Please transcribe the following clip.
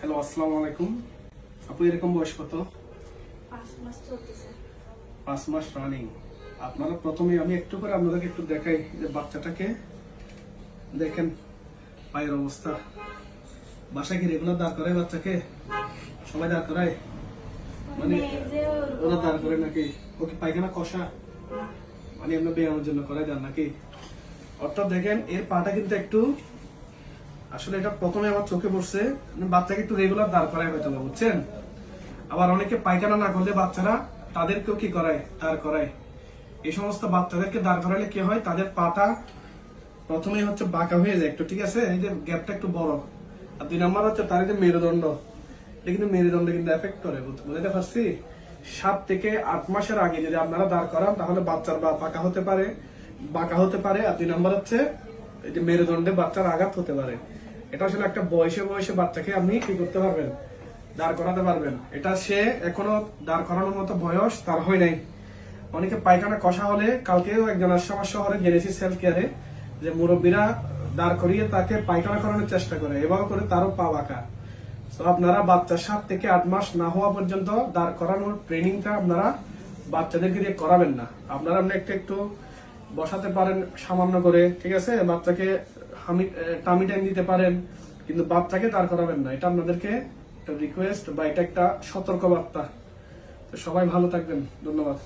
Hello আসসালামু আলাইকুম। আপু এরকম বয়স কত? পাঁচ মাস রানিং আপনারা প্রথমে আমি একটু করে আপনাদেরকে একটু দেখাই যে বাচ্চাটাকে। দেখেন পায়ের অবস্থা। বাসায় কি রেগুলার দাঁড় করায় বাচ্চাকে? সবাই দাঁড় করায়? মানে ওরা দাঁড় করে নাকি? ওকে পায়খানা কষা? মানে আমরা ব্যায়ামের জন্য করাই দেন নাকি? অর্থাৎ দেখেন এর পাটা কিন্তু একটু আসলে এটা প্রথমে আমার চোখে পড়ছে মানে বাচ্চাকে একটু রেগুলার দাঁড় করায় হয়তো বা, বুঝছেন? আবার অনেকে পায়খানা না করলে বাচ্চারা তাদেরকেও কি করায়? দাঁড় করায়। এই সমস্ত বাচ্চাদেরকে দাঁড় করালে কি হয়? তাদের পাটা প্রথমেই হচ্ছে বাঁকা হয়ে যায় একটু ঠিক আছে? এই যে গ্যাপটা একটু বড়। আর দুই নম্বর হচ্ছে তার যে মেরুদণ্ড। এটা কিন্তু মেরুদণ্ড কিন্তু এফেক্ট করে বুঝ- বুঝতে পারছি? সাত থেকে আট মাসের আগে যদি আপনারা দাঁড় করান তাহলে বাচ্চার বা পাকা হতে পারে বাঁকা হতে পারে। আর দুই নম্বর হচ্ছে মেরুদণ্ডে বাচ্চার আঘাত হতে পারে। এটা আসলে একটা বয়সে বয়সে বাচ্চাকে আপনি কি করতে পারবেন? দাঁড় করাতে পারবেন। এটা সে এখনও দাঁড় করানোর মতো বয়স তার হয় নাই। অনেকে পায়খানা কষা হলে কালকেও একজন আমার শহরে জেনেছি সেলফ কেয়ারে যে মুরব্বীরা দাঁড় করিয়ে তাকে পায়খানা করানোর চেষ্টা করে, এভাবে করে তারও পা বাঁকা। তো আপনারা বাচ্চা সাত থেকে আট মাস না হওয়া পর্যন্ত দাঁড় করানোর ট্রেনিংটা আপনারা বাচ্চাদেরকে দিয়ে করাবেন না। আপনারা আপনি একটু একটু বসাতে পারেন সামান্য করে, ঠিক আছে? বাচ্চাকে হামি টামি টাইম দিতে পারেন, কিন্তু বাচ্চাকে দাঁড় করাবেন না। এটা আপনাদেরকে রিকোয়েস্ট বা এটা একটা সতর্ক বার্তা তো সবাই ভালো থাকবেন। ধন্যবাদ।